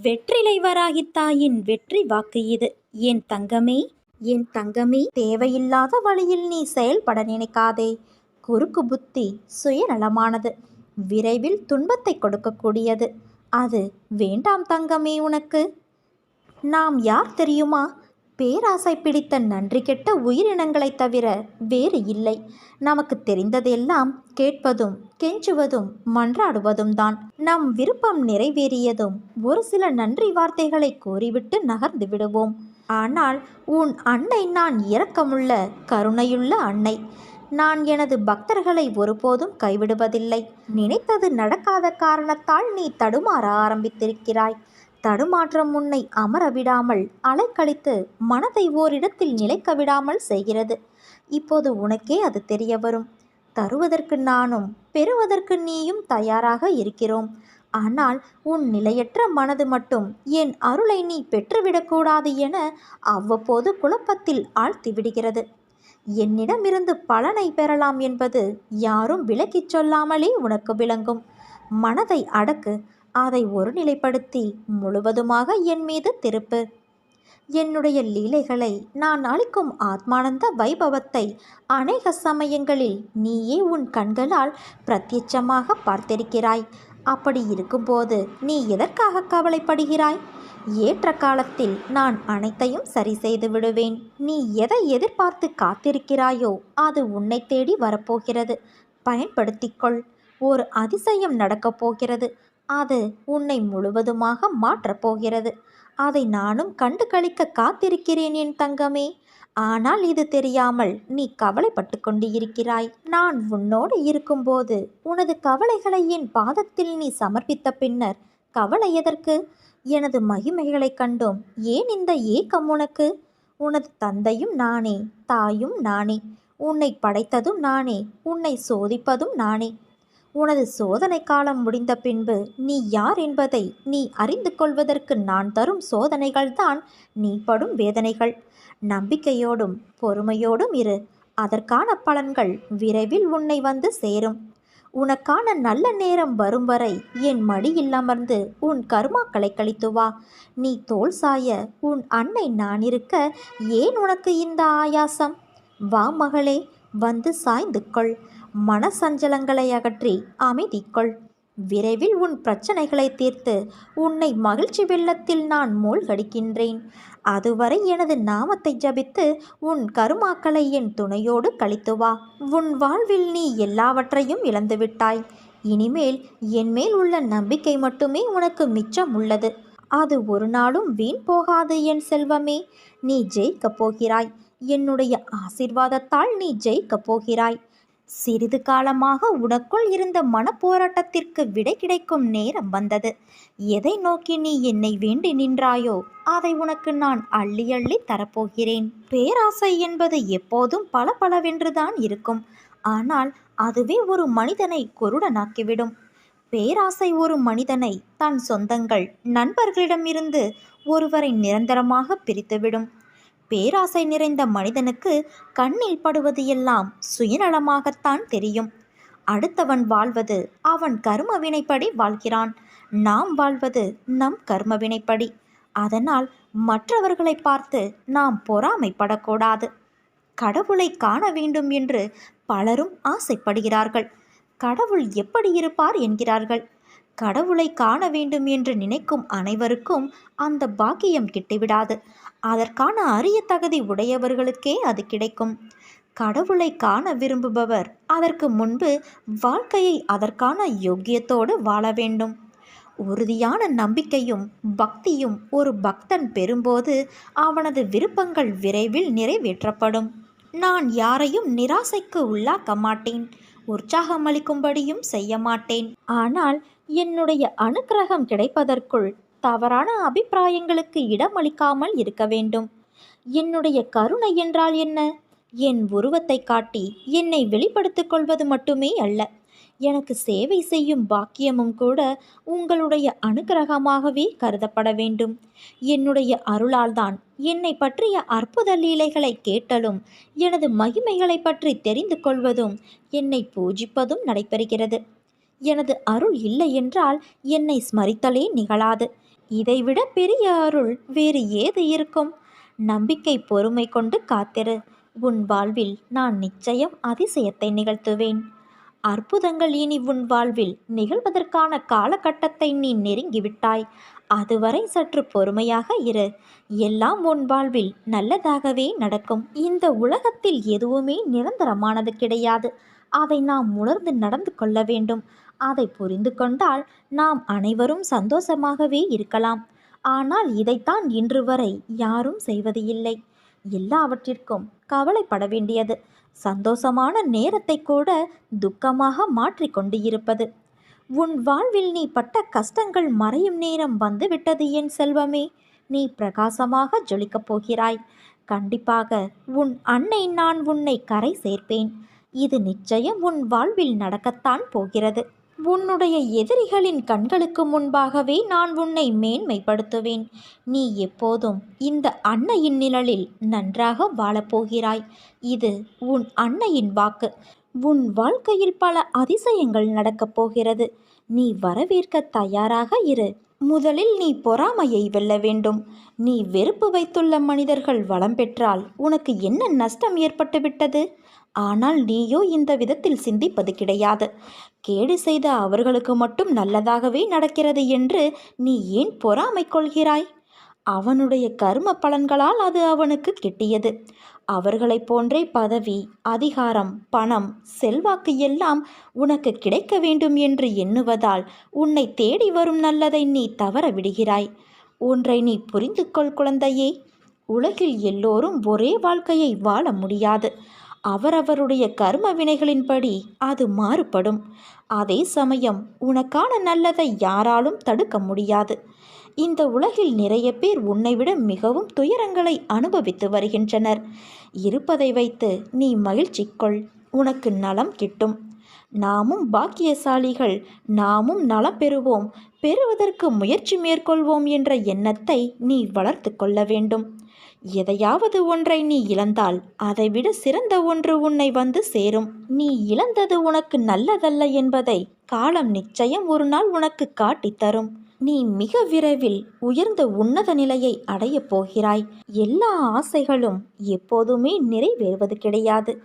வெற்றிலை வராகி தாயின் வெற்றி வாக்கு இது. என் தங்கமே? என் தங்கமே? தேவையில்லாத வழியில் நீ செயல்பட நினைக்காதே. குறுக்கு புத்தி சுயநலமானது. விரைவில் துன்பத்தை கொடுக்கக்கூடியது. அது வேண்டாம் தங்கமே உனக்கு. நாம் யார் தெரியுமா? பேராசை பிடித்த நன்றி கெட்ட உயிரினங்களைத் தவிர வேறு இல்லை. நமக்கு தெரிந்ததெல்லாம் கேட்பதும் கெஞ்சுவதும் மன்றாடுவதும் தான் நம் விருப்பம் நிறைவேறியதும் ஒரு சில நன்றி வார்த்தைகளை கூறிவிட்டு நகர்ந்து விடுவோம். ஆனால் உன் அன்னை நான் இரக்கமுள்ள கருணையுள்ள அன்னை. நான் எனது பக்தர்களை ஒருபோதும் கைவிடுவதில்லை. நினைத்தது நடக்காத காரணத்தால் நீ தடுமாற ஆரம்பித்திருக்கிறாய். தடுமாற்றம் உன்னை அமர விடாமல் அலைக்கழித்து மனதை ஓரிடத்தில் நிலைக்க விடாமல் செய்கிறது. இப்போது உனக்கே அது தெரிய வரும். தருவதற்கு நானும் பெறுவதற்கு நீயும் தயாராக இருக்கிறோம். ஆனால் உன் நிலையற்ற மனது மட்டும் என் அருளை நீ பெற்றுவிடக்கூடாது என அவ்வப்போது குழப்பத்தில் ஆழ்த்திவிடுகிறது என்னிடமிருந்து பலனை பெறலாம் என்பது யாரும் விளக்கிச் சொல்லாமலே உனக்கு விளங்கும். மனதை அடக்கு அதை ஒருநிலைப்படுத்தி முழுவதுமாக என் மீது திருப்பு. என்னுடைய லீலைகளை நான் அளிக்கும் ஆத்மானந்த வைபவத்தை அநேக சமயங்களில் நீயே உன் கண்களால் பிரத்யட்சமாக பார்த்திருக்கிறாய். அப்படி இருக்கும்போது நீ எதற்காக கவலைப்படுகிறாய்? ஏற்ற காலத்தில் நான் அனைத்தையும் சரி செய்து விடுவேன். நீ எதை எதிர்பார்த்து காத்திருக்கிறாயோ அது உன்னை தேடி வரப்போகிறது. பயன்படுத்திக்கொள் ஒரு அதிசயம் நடக்கப் போகிறது. அது உன்னை முழுவதுமாக மாற்றப் போகிறது. அதை நானும் கண்டு கழிக்க காத்திருக்கிறேன் என் தங்கமே. ஆனால் இது தெரியாமல் நீ கவலைப்பட்டு கொண்டு இருக்கிறாய் நான் உன்னோடு இருக்கும்போது உனது கவலைகளை என் பாதத்தில் நீ சமர்ப்பித்த பின்னர் கவலை எதற்கு? எனது மகிமைகளைக் கண்டோம். ஏன் இந்த ஏக்கம் உனக்கு? உனது தந்தையும் நானே தாயும் நானே. உன்னை படைத்ததும் நானே உன்னை சோதிப்பதும் நானே. உனது சோதனை காலம் முடிந்த பின்பு நீ யார் என்பதை நீ அறிந்து கொள்வதற்கு நான் தரும் சோதனைகள்தான் நீ படும் வேதனைகள். நம்பிக்கையோடும் பொறுமையோடும் இரு. அதற்கான பலன்கள் விரைவில் உன்னை வந்து சேரும். உனக்கான நல்ல நேரம் வரும் வரை என் மடியில் அமர்ந்து உன் கருமாக்களை கழித்து வா. நீ தோல் சாய உன் அன்னை நான் இருக்க ஏன் உனக்கு இந்த ஆயாசம்? வா மகளே வந்து சாய்ந்து கொள் மனசஞ்சலங்களை அகற்றி அமைதிக்கொள் விரைவில் உன் பிரச்சனைகளை தீர்த்து உன்னை மகிழ்ச்சி வெள்ளத்தில் நான் மூழ்கடிக்கின்றேன். அதுவரை எனது நாமத்தை ஜபித்து உன் கருமாக்களை என் துணையோடு கழித்து வா. உன் வாழ்வில் நீ எல்லாவற்றையும் இழந்துவிட்டாய். இனிமேல் என்மேல் உள்ள நம்பிக்கை மட்டுமே உனக்கு மிச்சம் உள்ளது. அது ஒரு நாளும் வீண் போகாது என் செல்வமே. நீ ஜெயிக்கப் போகிறாய். என்னுடைய ஆசிர்வாதத்தால் நீ ஜெயிக்கப் போகிறாய். சிறிது காலமாக உனக்குள் இருந்த மனப்போராட்டத்திற்கு விடை கிடைக்கும் நேரம் வந்தது. எதை நோக்கி நீ என்னை வேண்டி நின்றாயோ அதை உனக்கு நான் அள்ளி அள்ளி தரப்போகிறேன். பேராசை என்பது எப்போதும் பல பலவென்றுதான் இருக்கும். ஆனால் அதுவே ஒரு மனிதனை குருடனாக்கிவிடும். பேராசை ஒரு மனிதனை தன் சொந்தங்கள் நண்பர்களிடமிருந்து ஒருவரை நிரந்தரமாக பிரித்துவிடும். பேராசை நிறைந்த மனிதனுக்கு கண்ணில் படுவது எல்லாம் சுயநலமாகத்தான் தெரியும். அடுத்தவன் வாழ்வது அவன் கர்ம வினைப்படி வாழ்கிறான். நாம் வாழ்வது நம் கர்ம வினைப்படி அதனால் மற்றவர்களை பார்த்து நாம் பொறாமைப்படக்கூடாது. கடவுளை காண வேண்டும் என்று பலரும் ஆசைப்படுகிறார்கள். கடவுள் எப்படி இருப்பார் என்கிறார்கள். கடவுளை காண வேண்டும் என்று நினைக்கும் அனைவருக்கும் அந்த பாக்கியம் கிட்டிவிடாது. அதற்கான அரிய தகுதி உடையவர்களுக்கே அது கிடைக்கும். கடவுளை காண விரும்புபவர் அதற்கு முன்பு வாழ்க்கையை அதற்கான யோக்கியத்தோடு வாழ வேண்டும். உறுதியான நம்பிக்கையும் பக்தியும் ஒரு பக்தன் பெறும்போது அவனது விருப்பங்கள் விரைவில் நிறைவேற்றப்படும். நான் யாரையும் நிராசைக்கு உள்ளாக்க மாட்டேன். உற்சாகமளிக்கும்படியும் செய்ய மாட்டேன். ஆனால் என்னுடைய அனுக்கிரகம் கிடைப்பதற்குள் தவறான அபிப்பிராயங்களுக்கு இடமளிக்காமல் இருக்க வேண்டும். என்னுடைய கருணை என்றால் என்ன? என் உருவத்தை காட்டி என்னை வெளிப்படுத்திக் கொள்வது மட்டுமே அல்ல. எனக்கு சேவை செய்யும் பாக்கியமும் கூட உங்களுடைய அனுகிரகமாகவே கருதப்பட வேண்டும். என்னுடைய அருளால்தான் என்னை பற்றிய அற்புத லீலைகளை கேட்டலும் எனது மகிமைகளை பற்றி தெரிந்து கொள்வதும் என்னை பூஜிப்பதும் நடைபெறுகிறது. எனது அருள் இல்லை என்றால் என்னை ஸ்மரித்தலே நிகழாது. இதைவிட பெரிய அருள் வேறு ஏது இருக்கும்? நம்பிக்கை பொறுமை கொண்டு காத்திரு. உன் வாழ்வில் நான் நிச்சயம் அதிசயத்தை நிகழ்த்துவேன். அற்புதங்கள் இனி உன் வாழ்வில் நிகழ்வதற்கான காலகட்டத்தை நீ நெருங்கிவிட்டாய். அதுவரை சற்று பொறுமையாக இரு. எல்லாம் உன் வாழ்வில் நல்லதாகவே நடக்கும். இந்த உலகத்தில் எதுவுமே நிரந்தரமானது கிடையாது. அதை நாம் உணர்ந்து நடந்து கொள்ள வேண்டும். அதை புரிந்து கொண்டால் நாம் அனைவரும் சந்தோஷமாகவே இருக்கலாம். ஆனால் இதைத்தான் இன்று வரை யாரும் செய்வது இல்லை எல்லாவற்றிற்கும் கவலைப்பட வேண்டியது. சந்தோஷமான நேரத்தை கூட துக்கமாக மாற்றிக்கொண்டு இருப்பது உன் வாழ்வில் நீ பட்ட கஷ்டங்கள் மறையும் நேரம் வந்துவிட்டது என் செல்வமே. நீ பிரகாசமாக ஜொலிக்கப் போகிறாய். கண்டிப்பாக உன் அன்னை நான் உன்னை கரை சேர்ப்பேன். இது நிச்சயம் உன் வாழ்வில் நடக்கத்தான் போகிறது. உன்னுடைய எதிரிகளின் கண்களுக்கு முன்பாகவே நான் உன்னை மேன்மைப்படுத்துவேன். நீ எப்போதும் இந்த அன்னையின் நிழலில் நன்றாக வாழப்போகிறாய். இது உன் அன்னையின் வாக்கு. உன் வாழ்க்கையில் பல அதிசயங்கள் நடக்கப் போகிறது. நீ வரவேற்க தயாராக இரு. முதலில் நீ பொறாமையை வெல்ல வேண்டும். நீ வெறுப்பு வைத்துள்ள மனிதர்கள் வளம் பெற்றால் உனக்கு என்ன நஷ்டம் ஏற்பட்டுவிட்டது? ஆனால் நீயோ இந்த விதத்தில் சிந்திப்பது கிடையாது. கேடு செய்த அவர்களுக்கு மட்டும் நல்லதாகவே நடக்கிறது என்று நீ ஏன் பொறாமை கொள்கிறாய்? அவனுடைய கர்ம பலன்களால் அது அவனுக்கு கிட்டியது. அவர்களைப் போன்றே பதவி அதிகாரம் பணம் செல்வாக்கு எல்லாம் உனக்கு கிடைக்க வேண்டும் என்று எண்ணுவதால் உன்னை தேடி வரும் நல்லதை நீ தவற விடுகிறாய். ஒன்றை நீ புரிந்து கொள் குழந்தையே. உலகில் எல்லோரும் ஒரே வாழ்க்கையை வாழ முடியாது. அவரவருடைய கர்ம வினைகளின்படி அது மாறுபடும். அதே சமயம் உனக்கான நல்லதை யாராலும் தடுக்க முடியாது. இந்த உலகில் நிறைய பேர் உன்னை விட மிகவும் துயரங்களை அனுபவித்து வருகின்றனர். இருப்பதை வைத்து நீ மகிழ்ச்சி கொள். உனக்கு நலம் கிட்டும். நாமும் பாக்கியசாலிகள் நாமும் நலம் பெறுவோம் பெறுவதற்கு முயற்சி மேற்கொள்வோம் என்ற எண்ணத்தை நீ வளர்த்து கொள்ள வேண்டும். எதையாவது ஒன்றை நீ இழந்தால் அதைவிட சிறந்த ஒன்று உன்னை வந்து சேரும். நீ இழந்தது உனக்கு நல்லதல்ல என்பதை காலம் நிச்சயம் ஒரு நாள் உனக்கு காட்டித் தரும். நீ மிக விரைவில் உயர்ந்த உன்னத நிலையை அடையப் போகிறாய். எல்லா ஆசைகளும் எப்போதுமே நிறைவேறுவது கிடையாது.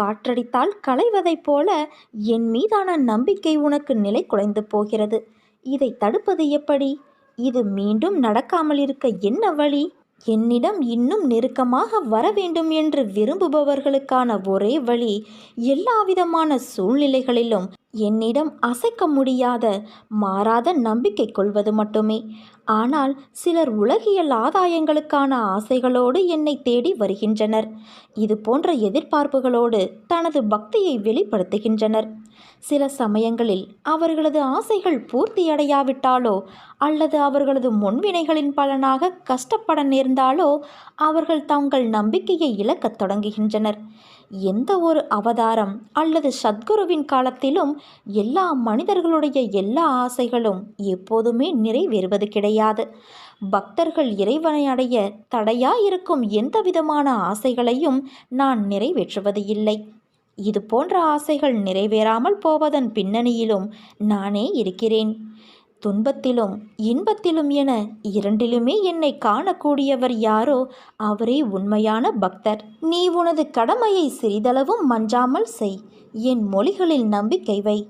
காற்றடித்தால் களைவதைப் போல என் மீதான நம்பிக்கை உனக்கு நிலை குலைந்து போகிறது. இதை தடுப்பது எப்படி? இது மீண்டும் நடக்காமல் இருக்க என்ன வழி? என்னிடம் இன்னும் நெருக்கமாக வர வேண்டும் என்று விரும்புபவர்களுக்கான ஒரே வழி எல்லாவிதமான சூழ்நிலைகளிலும் என்னிடம் அசைக்க முடியாத மாறாத நம்பிக்கை கொள்வது மட்டுமே. ஆனால் சிலர் உலகியல் ஆதாயங்களுக்கான ஆசைகளோடு என்னை தேடி வருகின்றனர். இது போன்ற எதிர்பார்ப்புகளோடு தனது பக்தியை வெளிப்படுத்துகின்றனர். சில சமயங்களில் அவர்களது ஆசைகள் பூர்த்தியடையாவிட்டாலோ அல்லது அவர்களது முன்வினைகளின் பலனாக கஷ்டப்பட நேர்ந்தாலோ அவர்கள் தங்கள் நம்பிக்கையை இழக்கத் தொடங்குகின்றனர். எந்த ஒரு அவதாரம் அல்லது சத்குருவின் காலத்திலும் எல்லா மனிதர்களுடைய எல்லா ஆசைகளும் எப்போதுமே நிறைவேறுவது கிடையாது. பக்தர்கள் இறைவனை அடைய தடையாயிருக்கும் எந்த விதமான ஆசைகளையும் நான் நிறைவேற்றுவது இல்லை. இது போன்ற ஆசைகள் நிறைவேறாமல் போவதன் பின்னணியிலும் நானே இருக்கிறேன். துன்பத்திலும் இன்பத்திலும் என இரண்டிலுமே என்னை காணக்கூடியவர் யாரோ அவரே உண்மையான பக்தர். நீ உனது கடமையை சிறிதளவும் மஞ்சாமல் செய். என் மொழிகளில் நம்பிக்கை வை.